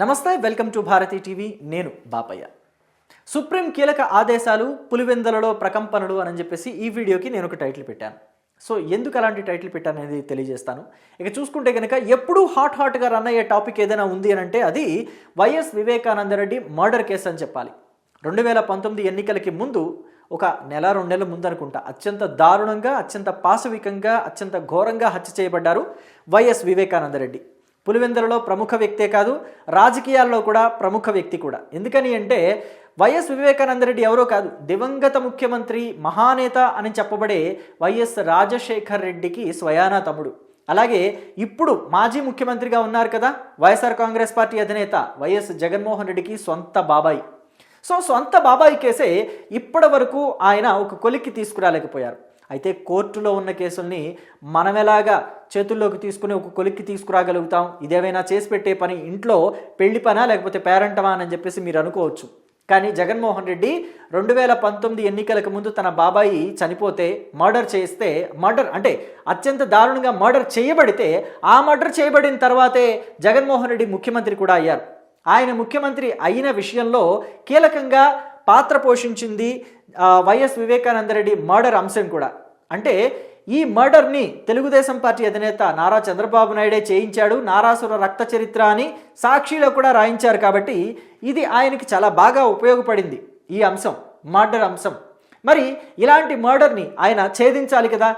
నమస్తే welcome to Bharati TV. నేను Bapayya. Supreme కీలక ఆదేశాలు పులివెందలలో ప్రకంపనలు అని చెప్పేసి ఈ వీడియోకి నేను ఒక టైటిల్ పెట్టాను. సో ఎందుకు అలాంటి టైటిల్ పెట్టాను అనేది తెలియజేస్తాను. ఇక చూసుకుంటే కనుక ఎప్పుడూ హాట్ హాట్గా రన్ అయ్యే టాపిక్ ఏదైనా ఉంది అని అంటే అది వైఎస్ వివేకానందరెడ్డి మర్డర్ కేసు అని చెప్పాలి. రెండు వేల పంతొమ్మిది ఎన్నికలకి ముందు ఒక నెల రెండు నెలల ముందు అనుకుంటా అత్యంత దారుణంగా అత్యంత పాశవికంగా అత్యంత ఘోరంగా హత్య చేయబడ్డారు వైఎస్ వివేకానందరెడ్డి పులివెందులలో ప్రముఖ వ్యక్తే కాదు రాజకీయాల్లో కూడా ప్రముఖ వ్యక్తి కూడా. ఎందుకని అంటే వైఎస్ వివేకానందరెడ్డి ఎవరో కాదు దివంగత ముఖ్యమంత్రి మహానేత అని చెప్పబడే వైఎస్ రాజశేఖర్ రెడ్డికి స్వయానా తమ్ముడు. అలాగే ఇప్పుడు మాజీ ముఖ్యమంత్రిగా ఉన్నారు కదా వైఎస్ఆర్ కాంగ్రెస్ పార్టీ అధినేత వైఎస్ జగన్మోహన్ రెడ్డికి సొంత బాబాయ్. సో సొంత బాబాయి కేసే ఇప్పటి వరకు ఆయన ఒక కొలిక్కి తీసుకురాలేకపోయారు. అయితే కోర్టులో ఉన్న కేసుల్ని మనం ఎలాగా చేతుల్లోకి తీసుకుని ఒక కొలిక్కి తీసుకురాగలుగుతాం. ఇదేమైనా చేసి పెట్టే పని ఇంట్లో పెళ్ళి పనా లేకపోతే పేరెంటమా అని చెప్పేసి మీరు అనుకోవచ్చు. కానీ జగన్మోహన్ రెడ్డి రెండు వేల పంతొమ్మిది ఎన్నికలకు ముందు తన బాబాయి చనిపోతే మర్డర్ చేస్తే మర్డర్ అంటే అత్యంత దారుణంగా మర్డర్ చేయబడితే ఆ మర్డర్ చేయబడిన తర్వాతే జగన్మోహన్ రెడ్డి ముఖ్యమంత్రి కూడా అయ్యారు. ఆయన ముఖ్యమంత్రి అయిన విషయంలో కీలకంగా పాత్ర పోషించింది వైఎస్ వివేకానందరెడ్డి మర్డర్ అంశం కూడా. అంటే ఈ మర్డర్ని తెలుగుదేశం పార్టీ అధినేత నారా చంద్రబాబు నాయుడే చేయించాడు. నారాసుర రక్త చరిత్ర అని సాక్షిలో కూడా రాయించారు కాబట్టి ఇది ఆయనకి చాలా బాగా ఉపయోగపడింది ఈ అంశం మర్డర్ అంశం. మరి ఇలాంటి మర్డర్ని ఆయన ఛేదించాలి కదా?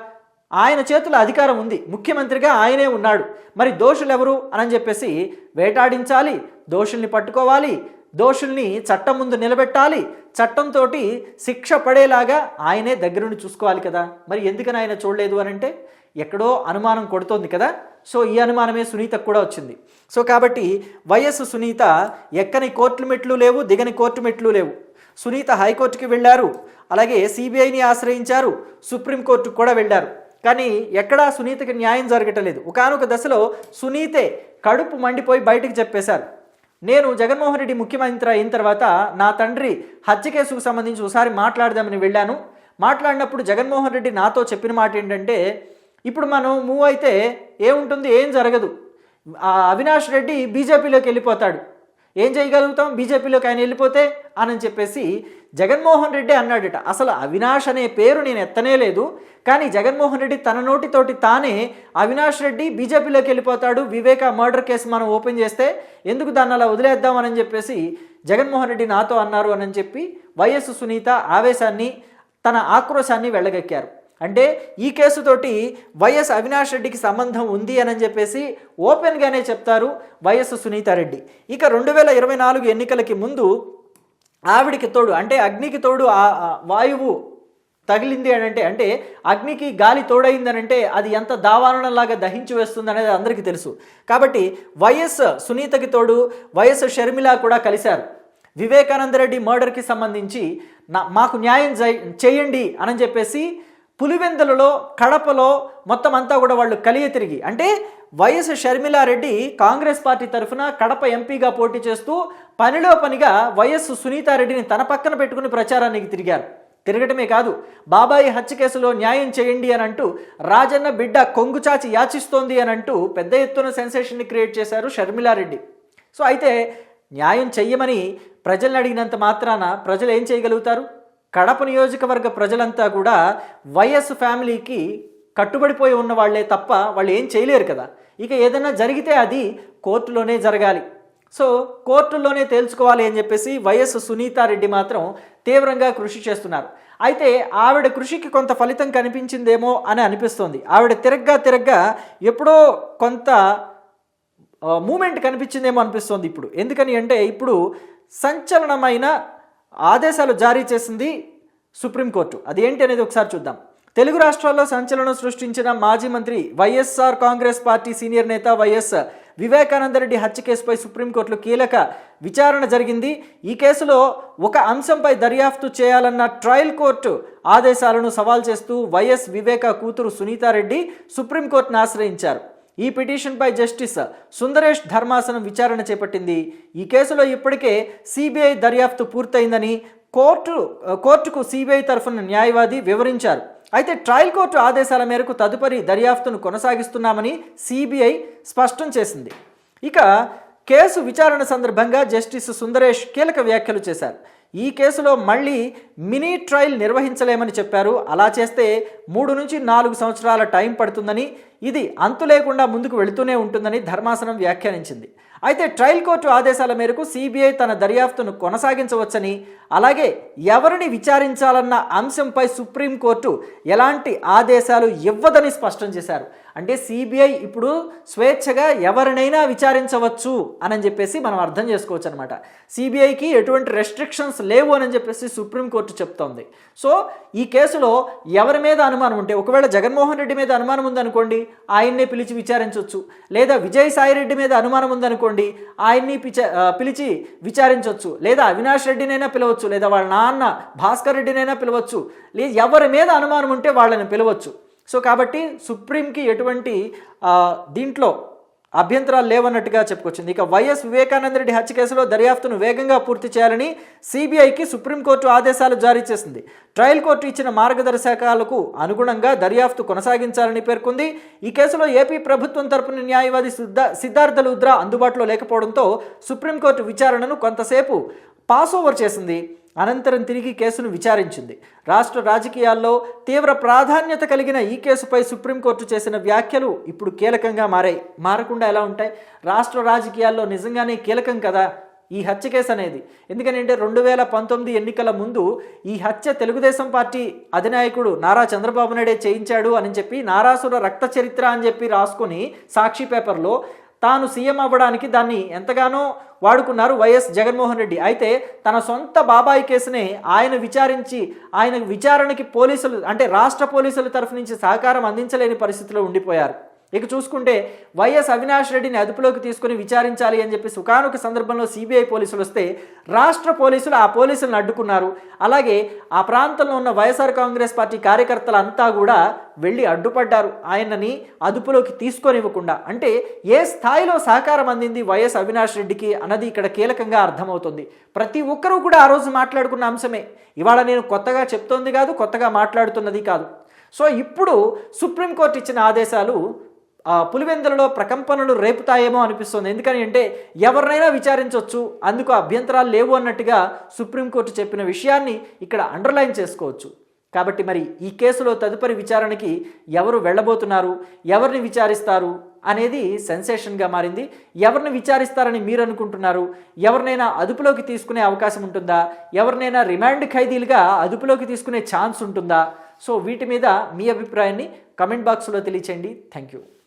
ఆయన చేతుల అధికారం ఉంది. ముఖ్యమంత్రిగా ఆయనే ఉన్నాడు. మరి దోషులు ఎవరు అని చెప్పేసి వేటాడించాలి దోషుల్ని పట్టుకోవాలి దోషుల్ని చట్టం ముందు నిలబెట్టాలి. చట్టంతో శిక్ష పడేలాగా ఆయనే దగ్గరుండి చూసుకోవాలి కదా. మరి ఎందుకని ఆయన చూడలేదు అని అంటే ఎక్కడో అనుమానం కొడుతోంది కదా. సో ఈ అనుమానమే సునీతకు కూడా వచ్చింది. సో కాబట్టి వైఎస్ సునీత ఎక్కని కోర్టు మెట్లు లేవు దిగని కోర్టు మెట్లు లేవు. సునీత హైకోర్టుకి వెళ్ళారు. అలాగే సిబిఐని ఆశ్రయించారు. సుప్రీంకోర్టుకు కూడా వెళ్ళారు. కానీ ఎక్కడా సునీతకి న్యాయం జరగటలేదు. ఒకనొక దశలో సునీతే కడుపు మండిపోయి బయటకు చెప్పేశారు. నేను జగన్మోహన్ రెడ్డి ముఖ్యమంత్రి అయిన తర్వాత నా తండ్రి హత్య కేసుకు సంబంధించి ఒకసారి మాట్లాడదామని వెళ్ళాను. మాట్లాడినప్పుడు జగన్మోహన్ రెడ్డి నాతో చెప్పిన మాట ఏంటంటే ఇప్పుడు మనం మూవ్ అయితే ఏముంటుంది? ఏం జరగదు. ఆ అవినాష్ రెడ్డి బీజేపీలోకి వెళ్ళిపోతాడు. ఏం చేయగలుగుతాం? బీజేపీలోకి ఆయన వెళ్ళిపోతే అని చెప్పేసి జగన్మోహన్ రెడ్డి అన్నాడట. అసలు అవినాష్ అనే పేరు నేను ఎత్తనే లేదు. కానీ జగన్మోహన్ రెడ్డి తన నోటితోటి తానే అవినాష్ రెడ్డి బీజేపీలోకి వెళ్ళిపోతాడు. వివేక మర్డర్ కేసు మనం ఓపెన్ చేస్తే ఎందుకు దాన్ని అలా వదిలేద్దామని చెప్పేసి జగన్మోహన్ రెడ్డి నాతో అన్నారు అని చెప్పి వైఎస్ సునీత ఆవేశాన్ని తన ఆక్రోశాన్ని వెళ్ళగక్కారు అంటే ఈ కేసుతోటి వైఎస్ అవినాష్ రెడ్డికి సంబంధం ఉంది అని చెప్పేసి ఓపెన్గానే చెప్తారు వైఎస్ సునీతారెడ్డి. ఇక రెండు వేల ఇరవై నాలుగు ఎన్నికలకి ముందు ఆవిడికి తోడు అంటే అగ్నికి తోడు ఆ వాయువు తగిలింది అని అంటే అంటే అగ్నికి గాలి తోడైందని అంటే అది ఎంత దావారణంలాగా దహించి వేస్తుంది అనేది అందరికీ తెలుసు. కాబట్టి వైఎస్ సునీతకి తోడు వైఎస్ షర్మిల కూడా కలిశారు. వివేకానంద రెడ్డి మర్డర్కి సంబంధించి నా మాకు న్యాయం జై- చేయండి అని చెప్పేసి పులివెందులలో కడపలో మొత్తం అంతా కూడా వాళ్ళు కలియ తిరిగి. అంటే వైఎస్ షర్మిలారెడ్డి కాంగ్రెస్ పార్టీ తరఫున కడప ఎంపీగా పోటీ చేస్తూ పనిలో పనిగా వైఎస్ సునీతారెడ్డిని తన పక్కన పెట్టుకుని ప్రచారానికి తిరిగారు. తిరగటమే కాదు బాబాయి హత్య కేసులో న్యాయం చేయండి అని అంటూ రాజన్న బిడ్డ కొంగుచాచి యాచిస్తోంది అని అంటూ పెద్ద ఎత్తున సెన్సేషన్ని క్రియేట్ చేశారు షర్మిలారెడ్డి. సో అయితే న్యాయం చెయ్యమని ప్రజల్ని అడిగినంత మాత్రాన ప్రజలు ఏం చేయగలుగుతారు? కడప నియోజకవర్గ ప్రజలంతా కూడా వైఎస్ ఫ్యామిలీకి కట్టుబడిపోయి ఉన్న వాళ్ళే తప్ప వాళ్ళు ఏం చేయలేరు కదా. ఇక ఏదైనా జరిగితే అది కోర్టులోనే జరగాలి. సో కోర్టుల్లోనే తేల్చుకోవాలి అని చెప్పేసి వైఎస్ సునీతారెడ్డి మాత్రం తీవ్రంగా కృషి చేస్తున్నారు. అయితే ఆవిడ కృషికి కొంత ఫలితం కనిపించిందేమో అని అనిపిస్తోంది. ఆవిడ తిరగ్గా తిరగ్గా ఎప్పుడో కొంత మూమెంట్ కనిపించిందేమో అనిపిస్తోంది ఇప్పుడు. ఎందుకని అంటే ఇప్పుడు సంచలనమైన ఆదేశాలు జారీ చేసింది సుప్రీంకోర్టు. అది ఏంటి అనేది ఒకసారి చూద్దాం. తెలుగు రాష్ట్రాల్లో సంచలనం సృష్టించిన మాజీ మంత్రి వైఎస్ఆర్ కాంగ్రెస్ పార్టీ సీనియర్ నేత వైఎస్ వివేకానందరెడ్డి హత్య కేసుపై సుప్రీంకోర్టులో కీలక విచారణ జరిగింది. ఈ కేసులో ఒక అంశంపై దర్యాప్తు చేయాలన్న ట్రయల్ కోర్టు ఆదేశాలను సవాల్ చేస్తూ వైఎస్ వివేక కూతురు సునీతారెడ్డి సుప్రీంకోర్టును ఆశ్రయించారు. ఈ పిటిషన్పై జస్టిస్ సుందరేష్ ధర్మాసనం విచారణ చేపట్టింది. ఈ కేసులో ఇప్పటికే సిబిఐ దర్యాప్తు పూర్తయిందని కోర్టు కోర్టుకు సిబిఐ తరఫున న్యాయవాది వివరించారు. అయితే ట్రయల్ కోర్టు ఆదేశాల మేరకు తదుపరి దర్యాప్తును కొనసాగిస్తున్నామని సిబిఐ స్పష్టం చేసింది. ఇక కేసు విచారణ సందర్భంగా జస్టిస్ సుందరేష్ కీలక వ్యాఖ్యలు చేశారు. ఈ కేసులో మళ్ళీ మినీ ట్రయల్ నిర్వహించలేమని చెప్పారు. అలా చేస్తే మూడు నుంచి నాలుగు సంవత్సరాల టైం పడుతుందని ఇది అంతు లేకుండా ముందుకు వెళుతూనే ఉంటుందని ధర్మాసనం వ్యాఖ్యానించింది. అయితే ట్రయల్ కోర్టు ఆదేశాల మేరకు సిబిఐ తన దర్యాప్తును కొనసాగించవచ్చని అలాగే ఎవరిని విచారించాలన్న అంశంపై సుప్రీంకోర్టు ఎలాంటి ఆదేశాలు ఇవ్వదని స్పష్టం చేశారు. అంటే సిబిఐ ఇప్పుడు స్వేచ్ఛగా ఎవరినైనా విచారించవచ్చు అని చెప్పేసి మనం అర్థం చేసుకోవచ్చు అనమాట సిబిఐకి ఎటువంటి రెస్ట్రిక్షన్స్ లేవు అని చెప్పేసి సుప్రీంకోర్టు చెప్తోంది. సో ఈ కేసులో ఎవరి మీద అనుమానం ఉంటే ఒకవేళ జగన్మోహన్ రెడ్డి మీద అనుమానం ఉందనుకోండి ఆయన్నే పిలిచి విచారించవచ్చు లేదా విజయసాయి రెడ్డి మీద అనుమానం ఉందనుకోండి ఆయన్ని పిచ పిలిచి విచారించవచ్చు లేదా అవినాష్ రెడ్డినైనా పిలవచ్చు. లేదా వాళ్ళ నాన్న భాస్కర్ రెడ్డినైనా పిలవచ్చు. లేదు ఎవరి మీద అనుమానం ఉంటే వాళ్ళని పిలవచ్చు. సో కాబట్టి సుప్రీంకి ఎటువంటి దీంట్లో అభ్యంతరాలు లేవన్నట్టుగా చెప్పుకొచ్చింది. ఇక వైఎస్ వివేకానంద రెడ్డి హత్య కేసులో దర్యాప్తును వేగంగా పూర్తి చేయాలని సిబిఐకి సుప్రీంకోర్టు ఆదేశాలు జారీ చేసింది. ట్రయల్ కోర్టు ఇచ్చిన మార్గదర్శకాలకు అనుగుణంగా దర్యాప్తు కొనసాగించాలని పేర్కొంది. ఈ కేసులో ఏపీ ప్రభుత్వం తరపున న్యాయవాది సిద్ధ సిద్ధార్థ లుద్రా అందుబాటులో లేకపోవడంతో సుప్రీంకోర్టు విచారణను కొంతసేపు పాస్ ఓవర్ చేసింది. అనంతరం తిరిగి కేసును విచారించింది. రాష్ట్ర రాజకీయాల్లో తీవ్ర ప్రాధాన్యత కలిగిన ఈ కేసుపై సుప్రీంకోర్టు చేసిన వ్యాఖ్యలు ఇప్పుడు కీలకంగా మారాయి. మారకుండా ఎలా ఉంటాయి? రాష్ట్ర రాజకీయాల్లో నిజంగానే కీలకం కదా ఈ హత్య కేసు అనేది? ఎందుకంటే రెండు వేల పంతొమ్మిది ఎన్నికల ముందు ఈ హత్య తెలుగుదేశం పార్టీ అధినాయకుడు నారా చంద్రబాబు నాయుడే చేయించాడు అని చెప్పి నారాసుర రక్త చరిత్ర అని చెప్పి రాసుకొని సాక్షి పేపర్లో తాను సీఎం అవ్వడానికి దాన్ని ఎంతగానో వాడుకున్నారు వైఎస్ జగన్మోహన్ రెడ్డి. అయితే తన సొంత బాబాయి కేసునే ఆయన విచారించి ఆయన విచారణకి పోలీసులు అంటే రాష్ట్ర పోలీసుల తరఫు నుంచి సహకారం అందించలేని పరిస్థితిలో ఉండిపోయారు. ఇక చూసుకుంటే వైఎస్ అవినాష్ రెడ్డిని అదుపులోకి తీసుకుని విచారించాలి అని చెప్పి సుకానుక సందర్భంలో సిబిఐ పోలీసులు వస్తే రాష్ట్ర పోలీసులు ఆ పోలీసులను అడ్డుకున్నారు. అలాగే ఆ ప్రాంతంలో ఉన్న వైఎస్ఆర్ కాంగ్రెస్ పార్టీ కార్యకర్తలంతా కూడా వెళ్ళి అడ్డుపడ్డారు. ఆయనని అదుపులోకి తీసుకొనివ్వకుండా. అంటే ఏ స్థాయిలో సహకారం అందింది వైఎస్ అవినాష్ రెడ్డికి అన్నది ఇక్కడ కీలకంగా అర్థమవుతుంది. ప్రతి ఒక్కరూ కూడా ఆ రోజు మాట్లాడుకున్న అంశమే. ఇవాళ నేను కొత్తగా చెప్తోంది కాదు కొత్తగా మాట్లాడుతున్నది కాదు. సో ఇప్పుడు సుప్రీంకోర్టు ఇచ్చిన ఆదేశాలు పులివెందులలో ప్రకంపనలు రేపుతాయేమో అనిపిస్తుంది. ఎందుకని అంటే ఎవరినైనా విచారించవచ్చు అందుకు అభ్యంతరాలు లేవు అన్నట్టుగా సుప్రీంకోర్టు చెప్పిన విషయాన్ని ఇక్కడ అండర్లైన్ చేసుకోవచ్చు. కాబట్టి మరి ఈ కేసులో తదుపరి విచారణకి ఎవరు వెళ్ళబోతున్నారు ఎవరిని విచారిస్తారు అనేది సెన్సేషన్గా మారింది. ఎవరిని విచారిస్తారని మీరు అనుకుంటున్నారు ఎవరినైనా అదుపులోకి తీసుకునే అవకాశం ఉంటుందా ఎవరినైనా రిమాండ్ ఖైదీలుగా అదుపులోకి తీసుకునే ఛాన్స్ ఉంటుందా? సో వీటి మీద మీ అభిప్రాయాన్ని కమెంట్ బాక్స్లో తెలియచేయండి. Thank you